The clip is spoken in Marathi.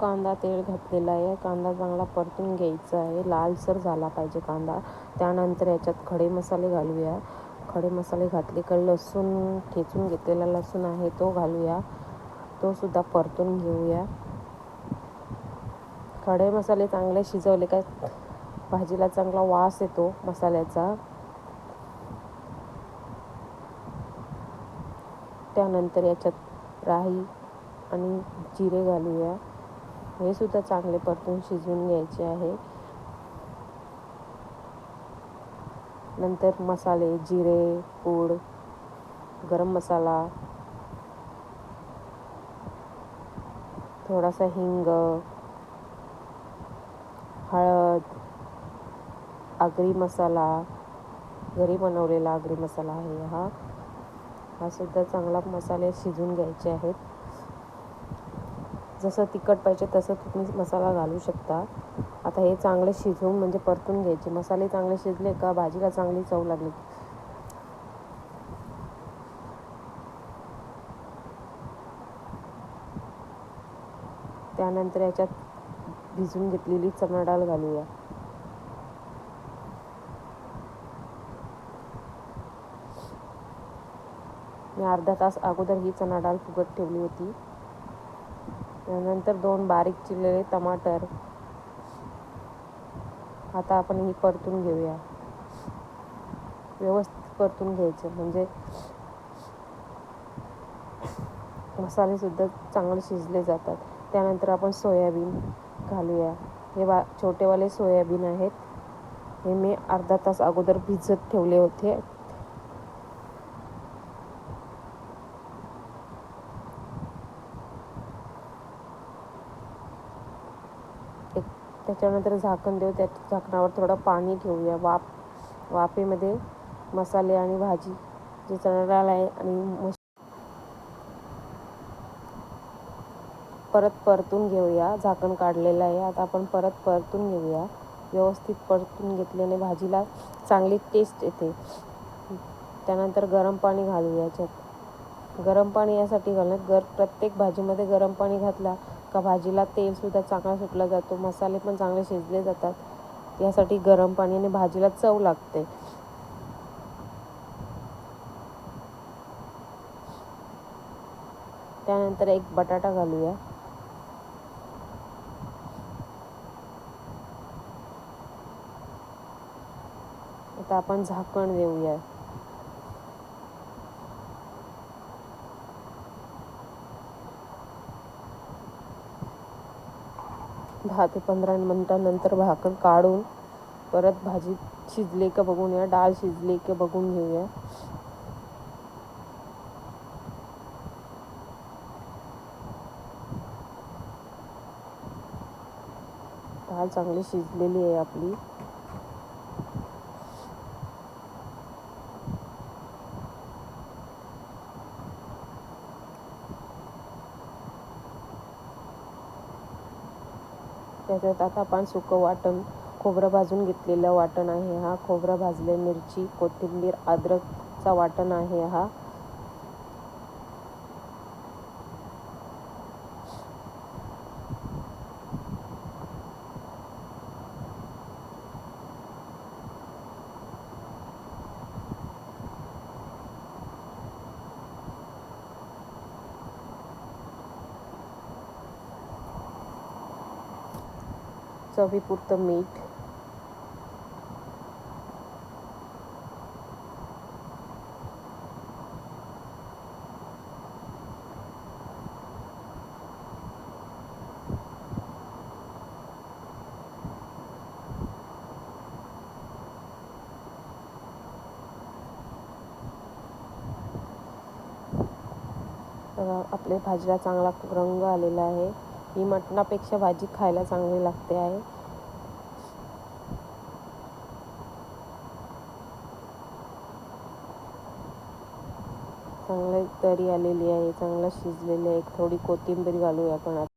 कांदा तेल घातलेला आहे. कांदा चांगला परतून घ्यायचा आहे. लालसर झाला पाहिजे कांदा. त्यानंतर याच्यात खडे मसाले घालूया. खडे मसाले घातले का लसूण ठेचून घेतलेला लसूण आहे तो घालूया. तो सुद्धा परतून घेऊया. खडे मसाले चांगले शिजवले का भाजीला चांगला वास येतो मसाल्याचा. त्यानंतर याच्यात राई आणि जिरे घालूया. हे सुद्धा चांगले परतून शिजवून घ्यायचे आहे. नंतर मसाले जिरे पूड गरम मसाला थोडासा हिंग हळद आगरी मसाला घरी बनवलेला आगरी मसाला आहे हा. हा सुद्धा चांगला मसाले शिजून घ्यायचे आहेत. जसं तिखट पाहिजे तसं तुम्ही मसाला घालू शकता. आता हे चांगले शिजवून म्हणजे परतून घ्यायचे. मसाले चांगले शिजले का भाजीला चांगली चव लागली? त्यानंतर याच्यात भिजून घेतलेली चणा डाळ घालूया. मी अर्धा तास अगोदर ही चणा डाळ फुगत ठेवली होती. त्यानंतर दोन बारीक चिरलेले टमाटर. आता आपण ही परतून घेऊया. व्यवस्थित परतून घ्यायचं. म्हणजे मसालेसुद्धा चांगले शिजले जातात. त्यानंतर आपण सोयाबीन घालूया. हे बा छोटेवाले सोयाबीन आहेत. हे मी अर्धा तास अगोदर भिजत ठेवले होते. एक त्याच्यानंतर झाकण देऊ त्या झाकणावर थोडं पाणी ठेवूया. वाफ वाफेमध्ये मसाले आणि भाजी जे चढायला आहे आणि परत परतून घेऊया. झाकण काढलेलं आहे. आता आपण परत परतून घेऊया. व्यवस्थित परतून घेतल्याने भाजीला चांगली टेस्ट येते. त्यानंतर गरम पाणी घालूया. याच्यात गरम पाणी यासाठी घालण्यात गर प्रत्येक भाजीमध्ये गरम पाणी घातला का भाजीला तेलसुद्धा चांगला सुटला जातो मसाले पण चांगले शिजले जातात. यासाठी गरम पाण्याने भाजीला चव लागते. त्यानंतर एक बटाटा घालूया. आता आपण झाकण देऊया. दहा ते पंधरा मिनटानंतर भाकर काढून परत भाजी शिजली का बघून या डाळ शिजली का बघून घेऊया. डाळ चांगली शिजलेली आहे आपली. त्याच्यात आता आपण सुकं वाटण खोबरं भाजून घेतलेलं वाटण आहे. हा खोबरं भाजले मिरची कोथिंबीर अद्रकचा वाटण आहे हा. चवीपुरतं मीठ. आपल्या भाजीला चांगला रंग आलेला आहे. ही मटणापेक्षा भाजी खायला चांगली लागते आहे. चांगली तरी आलेली आहे चांगलं शिजलेली आहे. थोडी कोथिंबीर घालूया आपण आता.